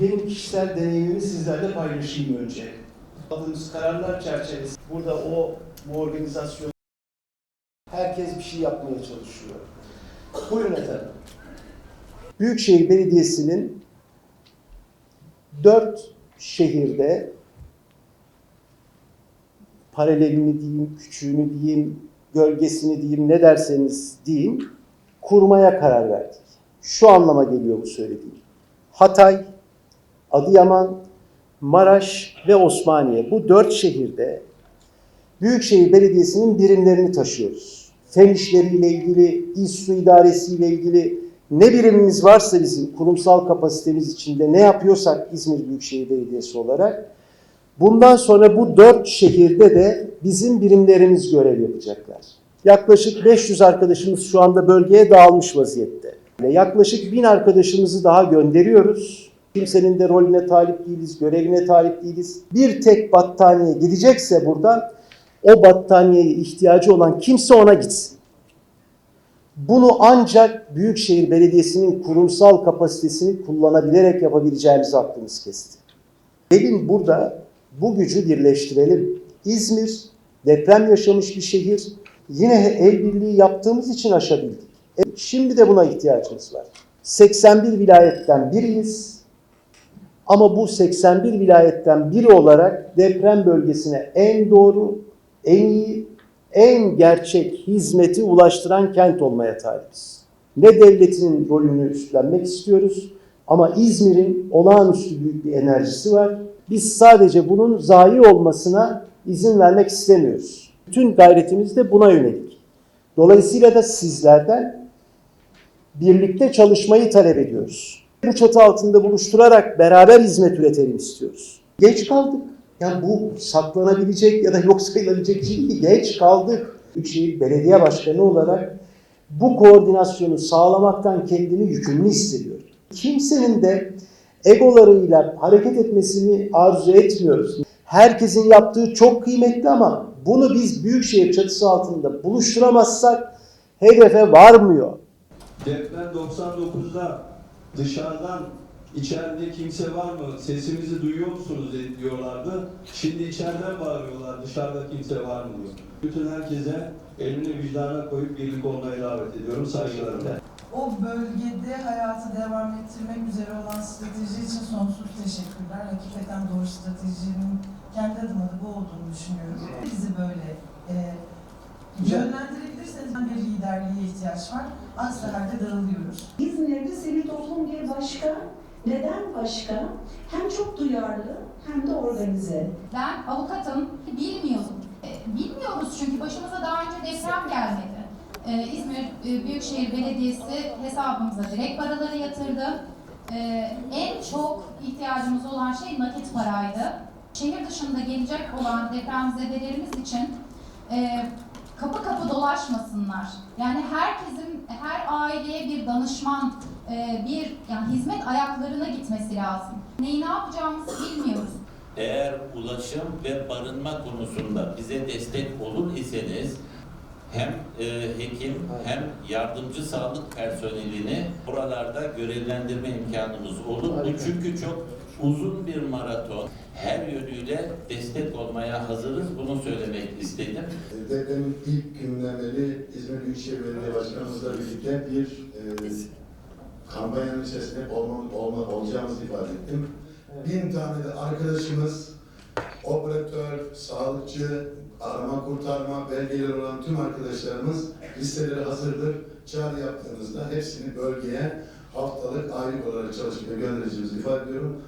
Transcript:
Benim kişisel deneyimimi sizlerle paylaşayım önce. Aldığımız kararlar çerçevesi burada o bu organizasyon herkes bir şey yapmaya çalışıyor. Buyurun efendim. Büyükşehir Belediyesi'nin dört şehirde paralelini diyeyim, küçüğünü diyeyim, gölgesini diyeyim, ne derseniz deyin, kurmaya karar verdik. Şu anlama geliyor bu söylediğim. Hatay, Adıyaman, Maraş ve Osmaniye bu dört şehirde Büyükşehir Belediyesi'nin birimlerini taşıyoruz. Fen işleriyle ilgili, İş Su İdaresi ile ilgili ne birimimiz varsa bizim kurumsal kapasitemiz içinde ne yapıyorsak İzmir Büyükşehir Belediyesi olarak bundan sonra bu dört şehirde de bizim birimlerimiz görev yapacaklar. Yaklaşık 500 arkadaşımız şu anda bölgeye dağılmış vaziyette. Yaklaşık 1000 arkadaşımızı daha gönderiyoruz. Kimsenin de rolüne talip değiliz, görevine talip değiliz. Bir tek battaniye gidecekse buradan o battaniyeye ihtiyacı olan kimse ona gitsin. Bunu ancak Büyükşehir Belediyesi'nin kurumsal kapasitesini kullanabilerek yapabileceğimizi aklımız kesti. Gelin burada bu gücü birleştirelim. İzmir deprem yaşamış bir şehir. Yine el birliği yaptığımız için aşabildik. E, Şimdi de buna ihtiyacımız var. 81 vilayetten biriyiz. Ama bu 81 vilayetten biri olarak deprem bölgesine en doğru, en iyi, en gerçek hizmeti ulaştıran kent olmaya talibiz. Ne devletin rolünü üstlenmek istiyoruz ama İzmir'in olağanüstü büyük bir enerjisi var. Biz sadece bunun zayi olmasına izin vermek istemiyoruz. Bütün gayretimiz de buna yönelik. Dolayısıyla da sizlerden birlikte çalışmayı talep ediyoruz. Bu çatı altında buluşturarak beraber hizmet üretelim istiyoruz. Geç kaldık. Yani bu saklanabilecek ya da yok sayılabilecek şey değil. Geç kaldık. Büyükşehir Belediye Başkanı olarak bu koordinasyonu sağlamaktan kendimi yükümlü hissediyorum. Kimsenin de egolarıyla hareket etmesini arzu etmiyoruz. Herkesin yaptığı çok kıymetli ama bunu biz Büyükşehir çatısı altında buluşturamazsak hedefe varmıyor. Deprem 99'da dışarıdan içeride kimse var mı? Sesimizi duyuyor musunuz diyorlardı. Şimdi içeriden bağırıyorlar dışarıda kimse var mı diyor. Bütün herkese elini vicdana koyup birlik olmaya davet ediyorum saygılarımla. o bölgede hayatı devam ettirmek üzere olan strateji için sonsuz teşekkürler. Hakikaten doğru stratejinin kendi adıma da bu olduğunu düşünüyorum. Bizi böyle e, yönlendirebilirseniz bir liderliğe ihtiyaç var. Aksi halde dağılıyoruz. İzmir'de sivil toplum diye başka. Neden başka? Hem çok duyarlı hem de organize. Ben avukatım, bilmiyordum. E, Bilmiyoruz çünkü başımıza daha önce deprem gelmedi. E, İzmir e, Büyükşehir Belediyesi hesabımıza direkt paraları yatırdı. E, En çok ihtiyacımız olan şey nakit paraydı. Şehir dışında gelecek olan depremzedelerimiz için e, kapı kapı dolaşmasınlar. Yani herkesin, her aileye bir danışman, e, bir yani hizmet ayaklarına gitmesi lazım. Neyi ne yapacağımızı bilmiyoruz. Eğer ulaşım ve barınma konusunda bize destek olur iseniz hem e, hekim hem yardımcı sağlık personelini buralarda görevlendirme imkanımız olur. Bu çünkü çok uzun bir maraton. Her yönüyle destek olmaya hazırız. Bunu söylemek istedim. Depremin ilk günden beri İzmir Büyükşehir Belediye Başkanımızla birlikte bir e, kampanyanın içerisinde olma, olma, olacağımızı ifade ettim. Bin tane de arkadaşımız, operatör, sağlıkçı, arama kurtarma belgeleri olan tüm arkadaşlarımız listeleri hazırdır. Çağrı yaptığınızda hepsini bölgeye haftalık aylık olarak çalışmaya göndereceğimizi ifade ediyorum.